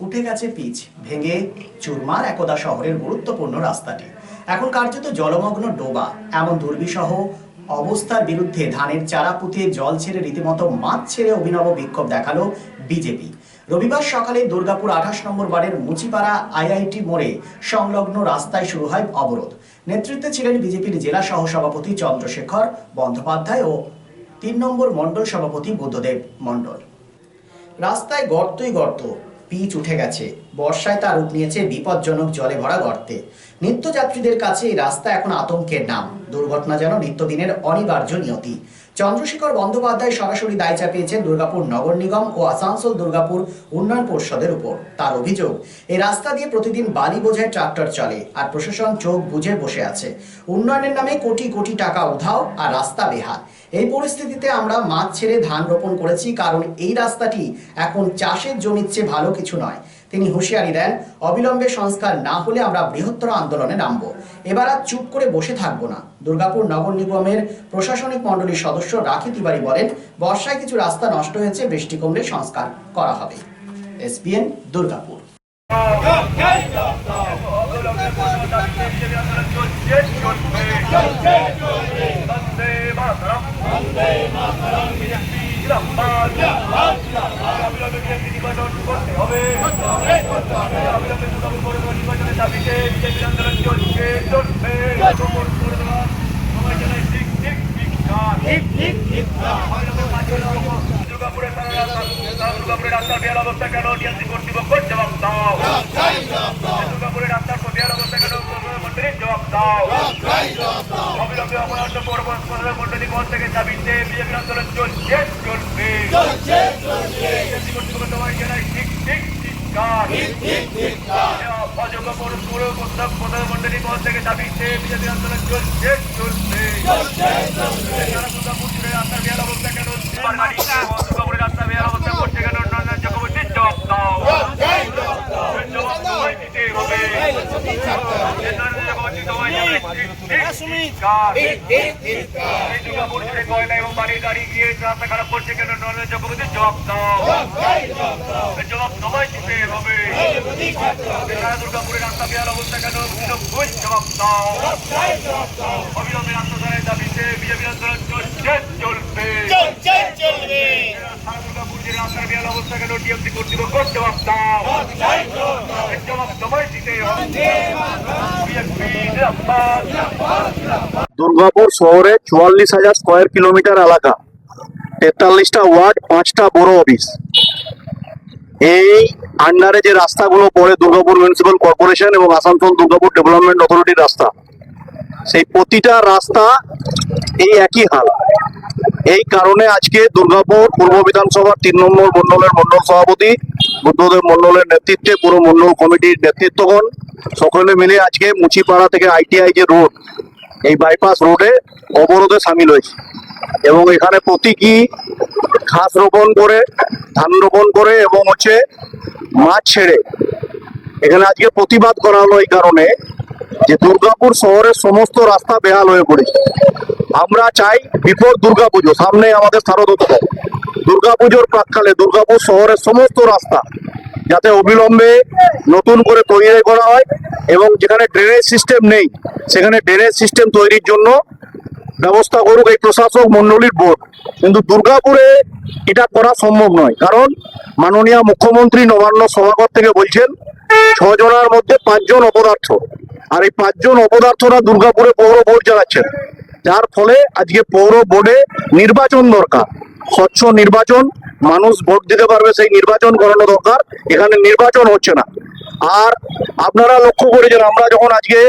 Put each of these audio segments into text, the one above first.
উঠে গেছে পিচ, ভেঙে চুরমার একদা শহরের গুরুত্বপূর্ণ রাস্তাটি। এখন কার্যত জলমগ্ন ডোবা, এমন দুর্বিষহ অবস্থার বিরুদ্ধে ধানের চারা পুঁতে জল ছেড়ে রীতিমতো মাছ ছেড়ে অভিনব বিক্ষোভ দেখাল বিজেপি। রবিবার সকালে দুর্গাপুর আঠাশ নম্বর ওয়ার্ডের মুচিপাড়া আইআইটি মোড়ে সংলগ্ন রাস্তায় শুরু হয় অবরোধ। নেতৃত্বে ছিলেন বিজেপির জেলা সহসভাপতি চন্দ্রশেখর বন্দ্যোপাধ্যায় ও তিন নম্বর মণ্ডল সভাপতি বুদ্ধদেব মণ্ডল। রাস্তায় গর্তই গর্ত পিচ উঠে গেছে। বর্ষায় তার রূপ নিয়েছে বিপজ্জনক জলে ভরা গর্তে। নিত্যযাত্রীদের কাছে এই রাস্তা এখন আতঙ্কের নাম। দুর্ঘটনা যেন নিত্যদিনের অনিবার্য নিয়তি। চন্দ্রশেখর বন্দ্যোপাধ্যায় সরাসরি দায় চাপিয়েছেন দুর্গাপুর নগর নিগম ও আসানসোল দুর্গাপুর উন্নয়ন পরিষদের উপর। তার অভিযোগ এই রাস্তা দিয়ে প্রতিদিন বালি বোঝায় ট্রাক্টর চলে আর প্রশাসন চোখ বুঝে বসে আছে। উন্নয়নের নামে কোটি কোটি টাকা উধাও আর রাস্তা বেহাল। এই পরিস্থিতিতে আমরা মাছ ছেড়ে ধান রোপণ করেছি কারণ এই রাস্তাটি এখন চাষের জমির চেয়ে ভালো কিছু নয়। তিনি হুঁশিয়ারি দেন, অবিলম্বে সংস্কার না হলে আমরা বৃহত্তর আন্দোলনে নামব। এবার আর চুপ করে বসে থাকব না। দুর্গাপুর নগর নিগমের প্রশাসনিক মণ্ডলীর সদস্য রাখি তিওয়ারি বলেন, বর্ষায় কিছু রাস্তা নষ্ট হয়েছে, বৃষ্টি কমলে সংস্কার করা হবে। এসপিএন দুর্গাপুর। অবস্থা কেন টিএমসি কর্তৃপক্ষ জবাব দাও দুর্গাপুরের রাস্তার বেহাল অবস্থা কেন মন্ত্রী জবাব দাও অবিলম্বে অপরাধ পূর্ব মন্ডলী পদ থেকে দাবিতে বিজেপি আন্দোলন চলছে চলবে টিএমসি কর্তৃপক্ষ তোমার জেলায় অযোগ্য পৌর পৌর প্রস্তাব প্রধান পদ থেকে দাবিতে বিজেপি আন্দোলন চলছে দুর্গাপুর রাস্তার বেহাল অবস্থা কেন রাস্তা বেহাল অবস্থা করছে কেন? দাও। চক্রবর্তী দুর্গাপুর জুড়ে কয়লা এবং বাড়ির গাড়ি গিয়ে রাস্তা খারাপ করছে কেন? নন্দন চক্রবর্তীর জবাব দাও। জবাব তোমায় দিতে হবে। সারা দুর্গাপুরের রাস্তা বেহাল অবস্থা কেন? ভুল জবাব দাও? অবিলম্বে রাস্তা দাবিতে বিজেপি আন্দোলন চলছে চলবে। দুর্গাপুর যে রাস্তার বেহাল অবস্থা কেন? টিএমসি কর্তৃপক্ষ জবাব দাও? জবাব তোমায় দিতে হবে। দুর্গাপুর শহরে চুয়াল্লিশ হাজার স্কোয়ার কিলোমিটার এলাকা। তেতাল্লিশটা ওয়ার্ড পাঁচটা বড় অফিস। এই আন্ডারে যে রাস্তাগুলো পড়ে দুর্গাপুর মিউনিসিপ্যাল কর্পোরেশন এবং আসানসোল দুর্গাপুর ডেভেলপমেন্ট অথরিটির রাস্তা, সেই প্রতিটা রাস্তা এই একই হাল। এই কারণে আজকে দুর্গাপুর পূর্ব বিধানসভার তিন নম্বর মন্ডলের মন্ডল সভাপতি, বুদ্ধদেব মন্ডলের নেতৃত্বে পুরো মন্ডল কমিটির নেতৃত্বগণ, সকলে মিলে আজকে মুচিপাড়া থেকে আইটিআই যে রোড এই বাইপাস রোডে অবরোধে সামিল হয়েছে। এবং এখানে প্রতীকী ঘাস রোপণ করে, ধান রোপণ করে এবং হচ্ছে মাছ ছেড়ে। এখানে আজকে প্রতিবাদ করা হলো এই কারণে যে দুর্গাপুর শহরের সমস্ত রাস্তা বেহাল হয়ে পড়েছে। আমরা চাই বিফোর দুর্গাপুজো, সামনে আমাদের শারদোৎসব। দুর্গাপুজোর প্রাককালে দুর্গাপুর শহরের সমস্ত রাস্তা যাতে অবিলম্বে নতুন করে তৈরি করা হয় এবং যেখানে ড্রেনেজ সিস্টেম নেই, সেখানে ড্রেনেজ সিস্টেম তৈরির জন্য ব্যবস্থা করুক এই প্রশাসক মন্ডলীর বোর্ড কিন্তু দুর্গাপুরে এটা করা সম্ভব নয়। কারণ মাননীয় মুখ্যমন্ত্রী নবান্ন সভাঘর থেকে বলছেন, ছজনের মধ্যে পাঁচজন অপদার্থ। আর এই পাঁচজন অপদার্থরা দুর্গাপুরে পৌর বোর্ড চালাচ্ছেন যার ফলে আজকে পৌর বোর্ডে নির্বাচন দরকার। স্বচ্ছ নির্বাচন, মানুষ ভোট দিতে পারবে, সেই নির্বাচন করানো দরকার। এখানে নির্বাচন হচ্ছে না। আর আপনারা লক্ষ্য করেছেন, আমরা যখন আজকে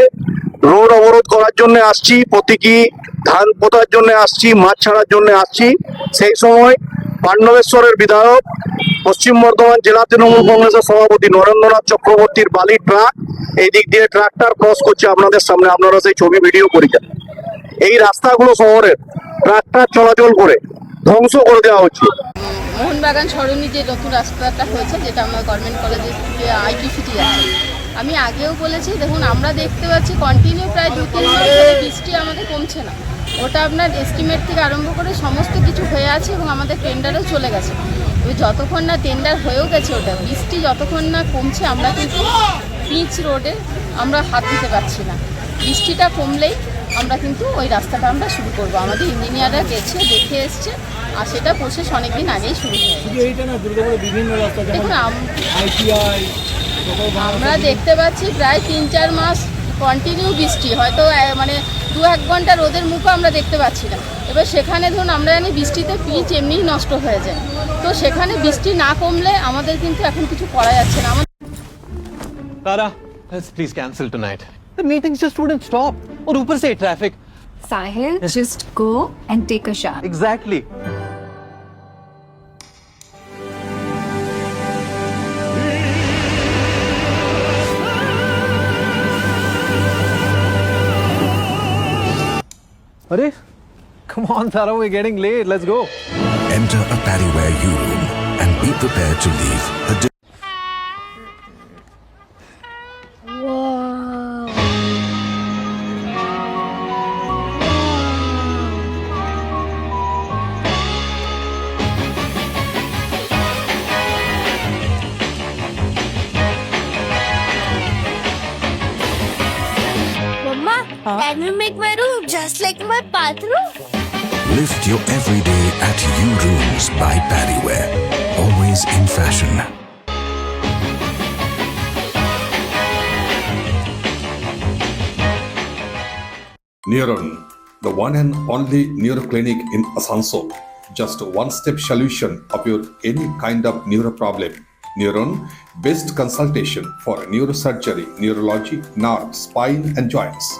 রোড অবরোধ করার জন্য আসছি, প্রতীকী ধান পোতার জন্য আসছি, মাছ ছাড়ার জন্য আসছি। সেই সময় পাণ্ডবেশ্বরের বিধায়ক, পশ্চিম বর্ধমান জেলা তৃণমূল কংগ্রেসের সভাপতি নরেন্দ্রনাথ চক্রবর্তীর বালি ট্রাক, এই দিক দিয়ে ট্রাক্টর ক্রস করছে আপনাদের সামনে, আপনারা সেই ছবি ভিডিও করেছেন এই রাস্তাগুলো শহরের, ট্রাক্টর চলাচল করে ধ্বংস করে দেওয়া হচ্ছে। মোহনবাগান সরণি যে নতুন রাস্তাটা হয়েছে, যেটা আমার গভর্নমেন্ট কলেজের আইটি সিটি আছে আমি আগেও বলেছি দেখুন আমরা দেখতে পাচ্ছি কন্টিনিউ প্রায় দু তিন মাস ধরে বৃষ্টি আমাদের কমছে না। ওটা আপনার এস্টিমেট থেকে আরম্ভ করে সমস্ত কিছু হয়ে আছে এবং আমাদের টেন্ডারও চলে গেছে। যতক্ষণ না টেন্ডার হয়েও গেছে ওটা বৃষ্টি যতক্ষণ না কমছে আমরা কিন্তু পিচ রোডে আমরা হাত দিতে পারছি না। বৃষ্টিটা কমলেই আমরা কিন্তু ওই রাস্তাটা আমরা শুরু করব। আমাদের ইঞ্জিনিয়াররা গেছে দেখে এসছে আর সেটা প্রসেস অনেকদিন আগেই শুরু হয়ে যেমন দেখুন আমরা দেখতে পাচ্ছি প্রায় তিন চার মাস কন্টিনিউ বৃষ্টি হয়তো আহ, মানে দু এক ঘন্টা রোদের মুখও আমরা দেখতে পাচ্ছি না এবার সেখানে ধরুন আমরা জানি বৃষ্টিতে পিচ এমনিই নষ্ট হয়ে যায় তো সেখানে বৃষ্টি না কমলে আমাদের কিন্তু এখন কিছু করা যাচ্ছে না আমাদের Tara, let's please cancel tonight. The meetings just wouldn't stop. और ऊपर से traffic. Sahil, just go and take a shower. Exactly. अरे come on Tara we're getting late let's go. Enter a Paddyware U room and be prepared to leave a Uh-huh. can we make my room just like my bathroom? Lift your everyday at U rooms by Paddyware. Always in fashion. Neuron, the one and only neuro clinic in Asansol. Just a one-step solution of your any kind of neuro problem. Neuron, best consultation for neurosurgery, neurology, nerve, spine and joints.